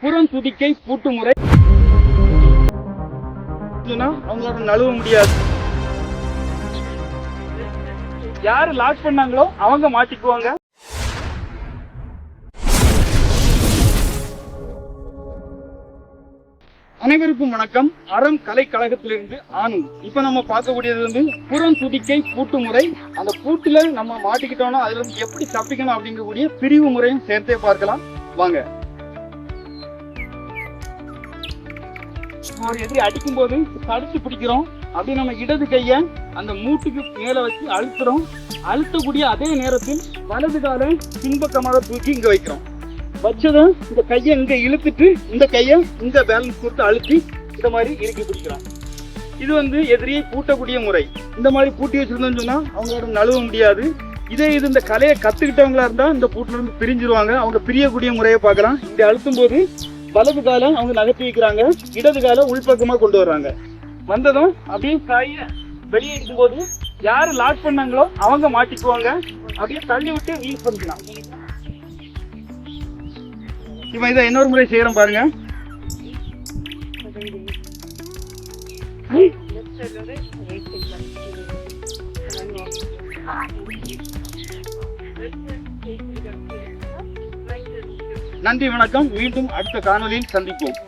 புறம் துதிக்கை பூட்டு முறை. அவங்களோட நழுவ முடியாது. யாரு லாக் பண்ணாங்களோ அவங்க மாட்டிக்குவாங்க. அனைவருக்கும் வணக்கம். அறம் கலை கழகத்திலிருந்து ஆனந்த். இப்ப நம்ம பார்க்கக்கூடியது வந்து புறம் துதிக்கை பூட்டு முறை. அந்த பூட்டுல நம்ம மாட்டிக்கிட்டோம்னா அதுல இருந்து எப்படி தப்பிக்கணும் அப்படிங்கக்கூடிய பிரிவு முறையும் சேர்த்தே பார்க்கலாம். வாங்க. ஒரு எதிரி அடிக்கும் போது தடுத்து பிடிக்கிறோம். அப்படி நம்ம இடது கைய அந்த மூட்டுக்கு மேல வச்சு அழுத்துறோம். அழுத்தக்கூடிய அதே நேரத்தில் வலது காலை பின்பக்கமாக தூக்கி இங்க வைக்கிறோம். வச்சதும் இந்த கையை இங்க இழுத்துட்டு இந்த கையை இந்த பேலன்ஸ் கொடுத்து அழுத்தி இந்த மாதிரி இறுக்கி பிடிக்கிறோம். இது வந்து எதிரியை பூட்டக்கூடிய முறை. இந்த மாதிரி பூட்டி வச்சிருந்தோம்னு சொன்னா அவங்களோட நழுவ முடியாது. இதே இது இந்த கலையை கத்துக்கிட்டவங்களா இருந்தா இந்த பூட்டிலிருந்து பிரிஞ்சிருவாங்க. அவங்க பிரியக்கூடிய முறையை பார்க்கலாம். இப்படி அழுத்தும் போது வலது காலை அவங்க நகர்த்தி வைக்கிறாங்க இடது காலை உள்பக்கமாக கொண்டு வர்றாங்க. வந்ததும் அப்படியே காய வெளியே இருக்கும்போது யார் லாக் பண்ணாங்களோ அவங்க மாட்டிக்குவாங்க. அப்படியே தள்ளி விட்டு யூஸ் பண்ணிக்கலாம். இப்போ இதை இன்னொரு முறை செய்கிறோம் பாருங்க. நன்றி வணக்கம். மீண்டும் அடுத்த காணொலியில் சந்திப்போம்.